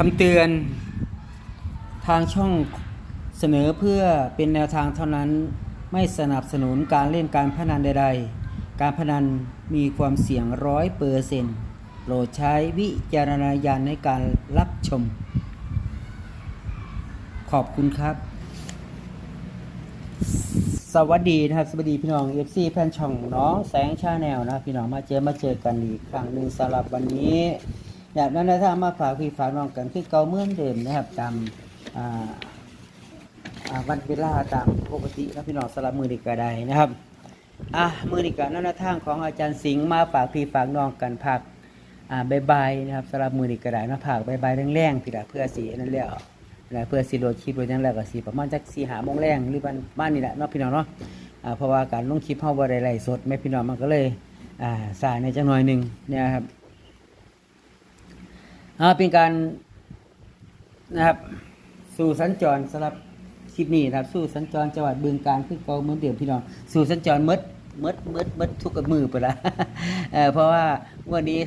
คำเตือนทางช่องเสนอเพื่อเป็นแนวทางเท่านั้นไม่สนับสนุนการเล่นการพนันใด ๆ การพนันมีความเสี่ยงร้อยเปอร์เซนต์โปรดใช้วิจารณญาณในการรับชม ขอบคุณครับ สวัสดีนะครับสวัสดีพี่น้อง FC แฟนช่องน้องแสงชาแนลนะพี่น้องมาเจอมาเจอกันอีกครั้งหนึ่งสำหรับวันนี้ แบบนั้นนะถ้ามาฝากพี่ฝากน้องกันคือเก่าเมื่อนเดิมนะครับตามวันเวลาตามปกตินะพี่น้องสำหรับมือดีกระไดนะครับอะมือดีกระนั่นนะทางของอาจารย์สิงห์มาฝากพี่ฝากน้องกันพักอ่าบายบายนะครับสำหรับมือดีกระไดนะผักบายบายแรงๆพี่ละเพื่อสีนั่นแล้วนะเพื่อสิโดดคลิปโดยังแรกก็สิประมาณจักสีหาโมงแรงหรือบ้านบ้านนี่แหละเนาะพี่น้องเนาะอ่าเพราะว่าการลงคลิปเฮาบ่ได้ไลฟ์สดแม่พี่น้องมันก็เลยอ่าสายในจังหน่อยหนึงเนี่ยครับ เป็นการนะครับสู่สัญจรสำหรับคลิปนี้นะครับสู่สัญจรจังหวัดบึงกาฬคือเก่าเหมือนเดิมพี่น้องสู่สัญจรมดมดมดมดทุกมือไปละเพราะว่าวันนี้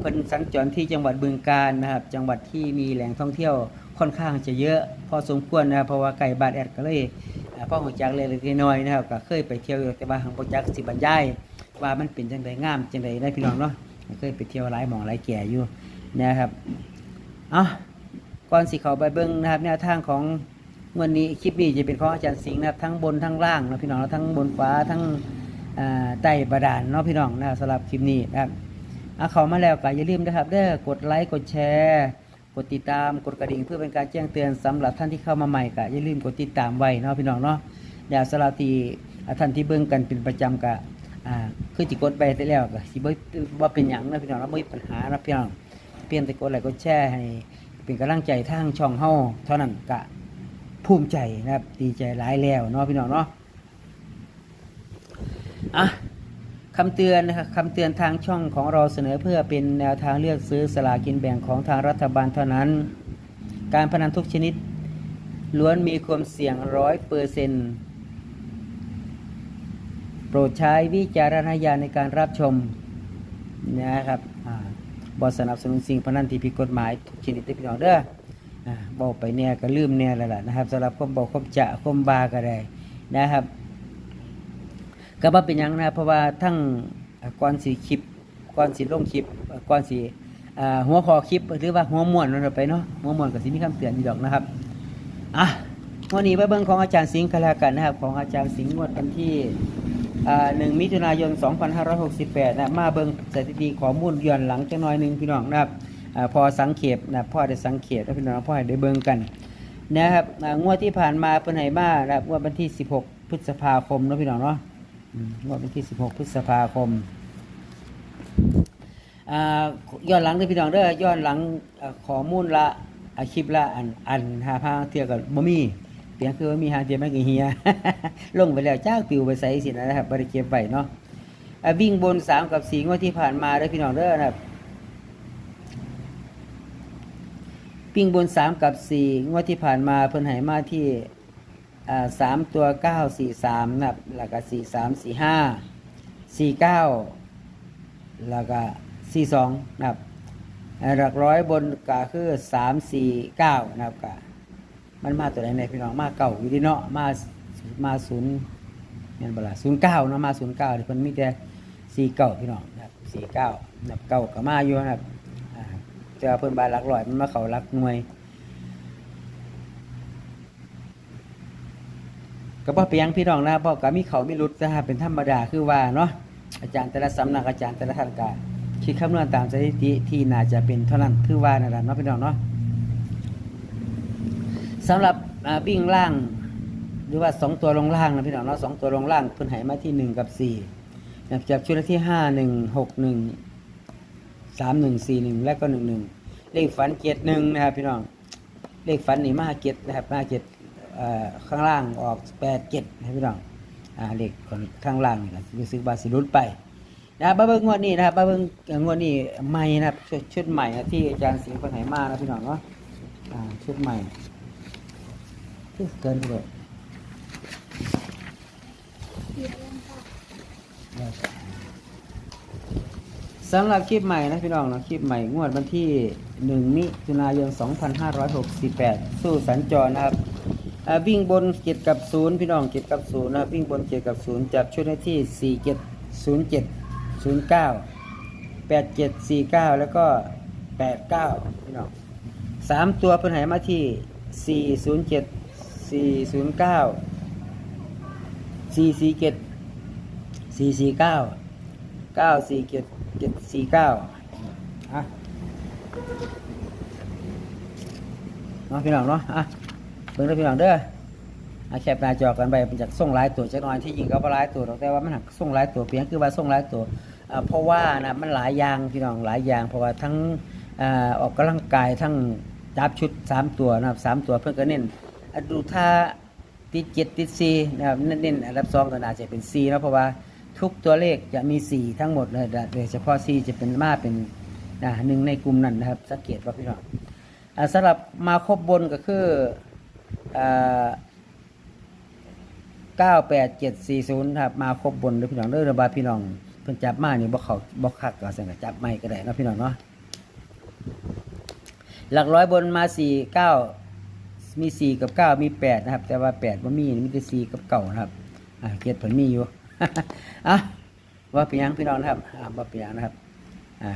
เพิ่นสัญจรที่จังหวัดบึงกาฬนะครับ จังหวัดที่มีแหล่งท่องเที่ยวค่อนข้างจะเยอะพอสมควรนะครับเพราะว่าไก่บาดแอดก็เลยพ่อหัวจักเลยเล็กน้อยนะครับก็เคยไปเที่ยวอยู่แต่ว่าหังบ่จักสิบรรยายว่ามันเป็นจังไดงามจังไดได้พี่น้องเนาะเคยไปเที่ยวหลายหมองหลายแก่อยู่ นะครับเอะก่อนสิเขาไปเบิ่งนะครับ แนวทางของวันนี้คลิปนี้จะเป็นของอาจารย์สิงห์นะครับทั้งบนทั้งล่างนะพี่น้องทั้งบนฟ้าทั้งใต้บาดาลเนาะพี่น้องนะสำหรับคลิปนี้นะครับเอาเขามาแล้วก็อย่าลืมนะครับเด้อกดไลค์กดแชร์กดติดตามกดกระดิ่งเพื่อเป็นการแจ้งเตือนสำหรับท่านที่เข้ามาใหม่ก็อย่าลืมกดติดตามไว้เนาะพี่น้องเนาะเดี๋ยวสำหรับที่ท่านที่เบิ่งกันเป็นประจำก็อ่าคือจิกดไปได้แล้วก็สิบ่บ่เป็นหยังนะพี่น้องเนาะบ่มีปัญหานะพี่น้อง เปลี่ยนแต่กดไลค์กดแชร์ให้เป็นกำลังใจทางช่องเฮาเท่านั้นก็ภูมิใจนะครับดีใจหลายแล้วเนาะพี่น้องเนาะอะคำเตือนนะครับคำเตือนทางช่องของเราเสนอเพื่อเป็นแนวทางเลือกซื้อสลากินแบ่งของทางรัฐบาลเท่านั้น การพนันทุกชนิด ล้วนมีความเสี่ยงร้อยเปอร์เซนต์โปรดใช้วิจารณญาณในการรับชมนะครับอา บอสนับสนุนสิ่งพนันที่ผิดกฎหมายทุกชนิดเด้อพี่น้องเด้ออ่าบอกไปเนี่ยก็ลืมเนี่ยแล้วล่ะนะครับสำหรับความบอกความจะความบาก็ได้นะครับก็บ่เป็นยังนะเพราะว่าทั้งก่อนสีคลิปก่อนสีลงคลิปก่อนสีหัวคอคลิปหรือว่าหัวม้วนนั่นไปเนาะหัวม้วนก็สิมีคำเตือนอยู่ดอกนะครับอะวันนี้ไปเบิ่งของอาจารย์สิงห์กันแล้วกันนะครับ ของอาจารย์สิงห์งวดวันที่ 1มิถุนายน 2568นะมาเบิ่งสถิติข้อมูลย้อนหลังจักหน่อยหนึงพี่น้องนะครับอพอสังเขปนะพ่อได้สังเขปแล้วพี่น้องพ่อได้เบิ่งกันนะครับงวดที่ผ่านมาเพิ่นให้มานะครับงวดวันที่ 16 พฤษภาคมนะพี่น้องเนาะงวดวันที่ 16 พฤษภาคมย้อนหลังเด้อพี่น้องเด้อย้อนหลังข้อมูลละอาคลิปละอันอันหาพางเทียกับบ่มี เพียงคือว่ามีหางเทียมไม่กี่เฮีย ลงไปแล้วจ้าปิวไปใส่สินะครับบ่ได้เก็บไว้เนาะวิ่งบน3กับ4งวดที่ผ่านมาเด้พี่น้องเด้อนะครับวิ่งบน3กับ4งวดที่ผ่านมาเพิ่นให้มาที่สามตัวเก้าสี่สามนะครับแล้วก็สี่สามสี่ห้าสี่เก้าแล้วก็สี่สองนะครับหลักร้อยบนก็คือสามสี่เก้านะครับก็ มันมาตัวไหนในพี่น้องมาเก่าอยู่ดีเนาะมามาศูนย์เนี่ยบลาศูนย์เก้าเนาะมาศูนย์เก้าที่เพิ่นมีแต่สี่เก้าพี่น้องนะครับสี่เก้านับเก้าก็มาอยู่นะครับอ่าแต่เพิ่นบาลักร้อยมันมาเขาหลักหน่วยก็บ่เปียงพี่น้องนะพราะก็มีเขามีรุดนะฮะเป็นธรรมดาคือว่าเนาะอาจารย์แต่ละสำนักอาจารย์แต่ละท่านก็คิดคำนวณตามสถิติที่น่าจะเป็นเท่านั้นคือว่านั่นแหละเนาะพี่น้องเนาะ สำหรับวิ่งล่าง หรือว่าสองตัวลงล่างนะพี่น้องเนาะสองตัวลงล่างเพิ่นให้มาที่หนึ่งกับสี่นะจากชุดที่ห้าหนึ่งหกหนึ่งสามหนึ่งสี่หนึ่งและก็หนึ่งหนึ่งเลขฝันเจ็ดหนึ่งนะครับพี่น้อง เลขฝันนี่มาเจ็ดนะครับมาเจ็ดเอ่อข้างล่างออกแปดเจ็ดนะพี่น้องเลขของข้างล่างนี่แหละรู้สึกบาสิรุดไปนะบมาเบิ่งงวดนี้นะครับมาเบิ่งงวดนี้ใหม่นะครับชุดใหม่นะที่อาจารย์สิงห์คนไหนมานะพี่น้องเนาะชุดใหม่ เกินไปเลยสำหรับคลิปใหม่นะพี่น้องนะคลิปใหม่งวดวันที่ 1 มิถุนายน 2568 สู้สัญจรนะครับวิ่งบนเจ็ดกับศูนย์พี่น้องเจ็ดกับศูนย์นะวิ่งบนเจ็ดกับศูนย์จับชุดให้ที่4 7 0 7 0 9 8 7 4 9แล้วก็8 9พี่น้องสามตัวเพิ่นหายมาที่4 0 7 4 0 9 4 4 7 4 4 9เก้าสี่เจ็ดเจ็ดสี่เก้าอะเนาะพี่น้องเนาะอะเบิ่งเด้อพี่น้องเด้ออะแคปหน้าจอกันไปเป็นจากส่งหลายตัวจักหน่อยที่ยิงก็บ่หลายตัวหรอกแต่ว่ามันหักส่งหลายตัวเพียงคือว่าส่งหลายตัวอ่าเพราะว่านะมันหลายอย่างพี่น้องหลายอย่าง เพราะว่าทั้งอ่าออกกำลังกายทั้งจับชุดสามตัวนะครับสามตัวเพื่อนก็เน้น ดูท่าติดเจ็ดติดสี่นะครับเน้นๆอันดับสองก็น่าจะเป็นสี่นะเพราะว่าทุกตัวเลขจะมี4ทั้งหมดเลยโดยเฉพาะ4จะเป็นมาเป็นอ่าหนึ่งในกลุ่มนั้นนะครับ สังเกตว่าพี่น้องสำหรับมาครบบนก็คืออ่า98740ครับมาครบบนเลยพี่น้องเด้อระบาดพี่น้องเพิ่นจับมานี่บ่เขาบ่คักก็สั่งก็จับไม่ก็ได้นะพี่น้องเนาะหลักร้อยบนมา4 9 มี4กับ9มี8นะครับ แต่ว่า8บ่มีมีแต่4กับ9นะครับอ่าเกียรติผลมีอยู่อะว่าเปียงพี่น้องนะครับอ่าว่าเปียงนะครับอ่า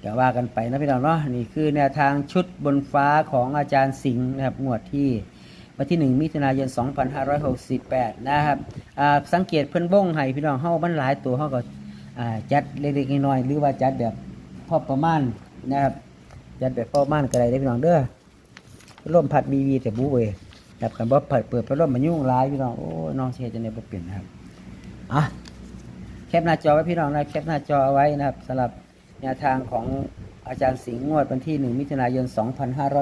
เดี๋ยวว่ากันไปนะพี่น้องเนาะนี่คือแนวทางชุดบนฟ้าของอาจารย์สิงห์นะครับงวดที่วันที่ 1 มิถุนายน 2568 นะครับอ่าสังเกตเพิ่อนบ้งให้พี่น้องเฮามันหลายตัวเฮาก็อ่าจัดเล็กๆน้อยๆหรือว่าจัดแบบพอประมาณนะครับจัดแบบพอประมาณก็ได้พี่น้องเด้อ ร่มผัดบีวีแต่บูเว้ยแบบกันบ่เปิดเปิดพัดลมมันยุ่งหลายพี่น้องโอ้ยน้องเสียจังได๋บ่เปลี่ยนนะครับอะแคปหน้าจอไว้พี่น้องนะแคปหน้าจอเอาไว้นะครับสำหรับแนวทางของอาจารย์สิงห์งวดวันที่ 1 มิถุนายน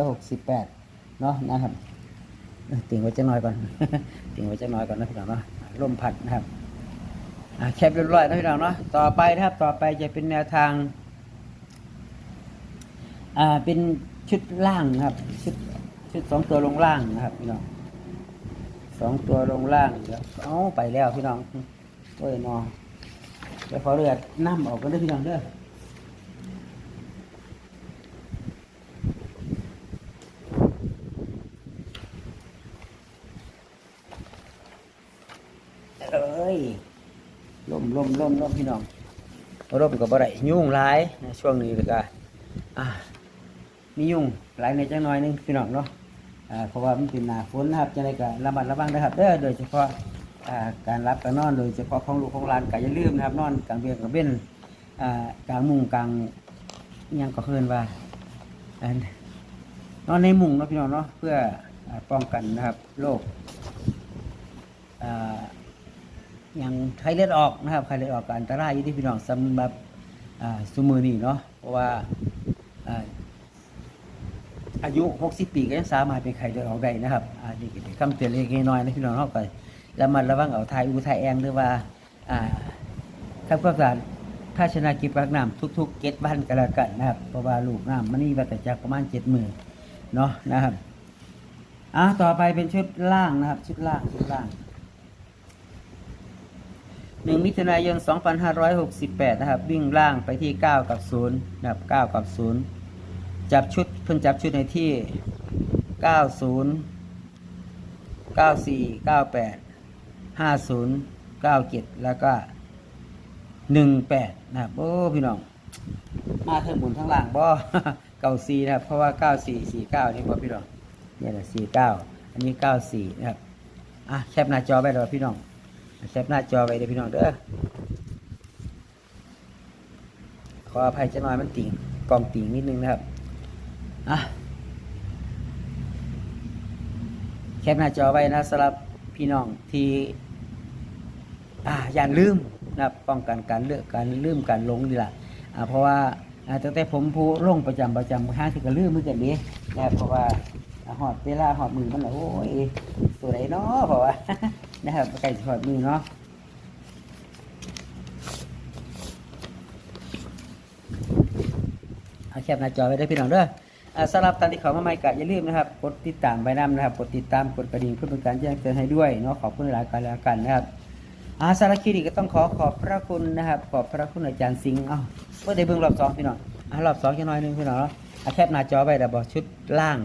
2568 เนาะนะครับติ่งไว้จะน้อยก่อนติ่งไว้จะน้อยก่อนนะพี่น้องเนาะลมพัดนะครับแคปเรียบร้อยนะพี่น้องเนาะต่อไปนะครับต่อไปจะเป็นแนวทางอ่าเป็นชุดล่างนะครับชุด ชุดสองตัวลงล่างนะครับพี่น้องสองตัวลงล่างเดี๋ยวเอาไปแล้วพี่น้องโอ้ยนอเดี๋ยวขอเลือดน้ำออกกันด้วยพี่น้องเด้อเอ้ยล่มล่มล่มล่มพี่น้องล่มกับอะไรยุ่งหลายนะช่วงนี้เลยก็อะ มียุ่งหลายในจังน้อยนึงพี่น้องเนาะเพราะว่ามันเป็นหนาฝนนะครับจะได้ก็ระมัดระวังนะครับเด้อโดยเฉพาะการรับการนอนโดยเฉพาะของลูกของหลานก็อย่าลืมนะครับนอนกลางเบียงกลางเบ้นกลางมุงกลางยังก็เคินว่านนอนในมุงเนาะพี่น้องเนาะเพื่ออป้องกันนะครับโรคออย่างไข้เลือดออกนะครับไข้เลือดออกก็อันตรายอยู่ที่พี่น้องสำหรับอ่าซุมือนี่เนาะเพราะว่า อายุ 60 ปีก็ยังสามารถเป็นไข้เลือดออกได้นะครับอันนี้ก็เป็นคำเตือนเล็กน้อยนะพี่น้องเฮาก็แล้วมันระวังเอาทายอูทายแองหรือว่าอ่าทำความสะอาดภาชนะกิบกักน้ำทุกๆเก็ดบ้านก็แล้วกันนะครับเพราะว่าลูกน้ำมันนี่วัฏจักประมาณ7มื้อเนาะนะครับอะต่อไปเป็นชุดล่างนะครับ ชุดล่างชุดล่าง1มิถุนายน 2568 นะครับ วิ่งล่างไปที่ 9 กับ 0 นะครับ 9 กับ 0 จับชุดเพิ่นจับชุดในที่ 90 94 98 50 97 แล้วก็ 18 นะครับ โอ้พี่น้อง มาเทิงบนทั้งล่างบ่เก้าซีนะครับ เพราะว่าเก้าสี่สี่เก้านี่บ่พี่น้องเนี่ยแหละสี่เก้าอันนี้เก้าสี่นะครับ อะแคปหน้าจอไว้เด้อพี่น้อง แคปหน้าจอไว้เด้อพี่น้องเด้อขออภัยจะน้อยมันติ่งกล้องติ่งนิดนึงนะครับ อะแคปหน้าจอไว้นะสำหรับพี่น้องที่อ่าอย่าลืมนะป้องกันการเลือกการลืมการหลงนี่แหละอ่าเพราะว่าอาตั้งแต่ผมผู้ลงประจำประจำห้างที่ก็ลืมมือกันนี้นะเพราะว่าหอดเวลาหอดมือมันละโอ้ยตัวไหนเนาะเพราะว่านะครับใกล้จะหอดมือเนาะเอาแคปหน้าจอไว้ได้พี่น้องเด้อ สำหรับตอนที่เขามาใหม่ก็อย่าลืมนะครับ กดติดตามใบน้ำนะครับ กดติดตามกดกระดิ่งเพื่อเป็นการแจ้งเตือนให้ด้วยเนาะขอบคุณหลายๆการแล้วกันนะครับอาสารคลิปนี้ก็ต้องขอขอบพระคุณนะครับ ขอบพระคุณอาจารย์สิงห์เอ้าเพื่อได้เบิ่งรอบสองพี่น้องอะรอบสองแค่น้อยนึงพี่น้องเนาะอะแคปหน้าจอไว้แต่บอกชุดล่าง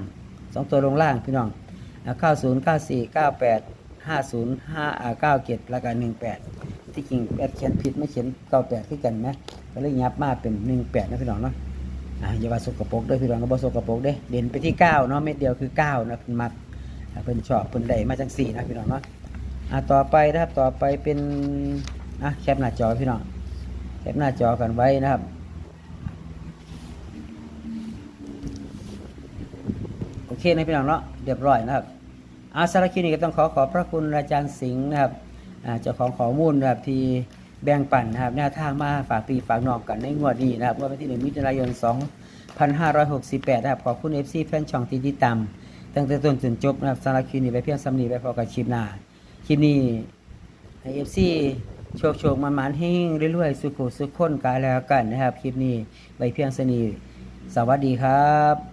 สองตัวลงล่างพี่น้องอะเก้าศูนย์เก้าสี่เก้าแปดห้าศูนย์ห้าเก้าเจ็ดแล้วก็หนึ่งแปดที่จริงแอดเขียนผิดไม่เขียนเก้าแปดคือกันไหมก็เลยยับมาเป็นหนึ่งแปดนะพี่น้องเนาะ อะอย่าว่าสกปรกเด้วยพี่น้องก็บ่สกปรกเด้เด่นไปที่เก้าเนาะเม็ดเดียวคือเก้านะเพิ่นมักอะเพิ่นชอบเพิ่นได้มาจังสี่นะพี่น้องเนาะอะต่อไปนะครับต่อไปเป็นอะแคปหน้าจอพี่น้องแคปหน้าจอกันไว้นะครับโอเคนะพี่น้องเนาะเรียบร้อยนะครับอาสารคินี้ก็ต้องขอขอบพระคุณอาจารย์สิงห์นะครับอ่าเจ้าของข้อมูลนะครับที่ แบ่งปันนะครับแนวทางมาฝากปีฝากนอกกันในงวดนี้นะครับว่าวันที่หนึ่งมิถุนายน 2568 นะครับ ขอบคุณ FC แฟนช่องที่ติดตามตั้งแต่ต้นจนจบนะครับสำหรับคลิปนี้ไปเพียงสำนีไปพอกับคลิปหน้าคลิปนี้ให้เอฟซีโชคโชคมันมันๆให้เรื่อยๆ สุขุสุขคนกายแล้วกันนะครับ คลิปนี้ไปเพียงสนีสวัสดีครับ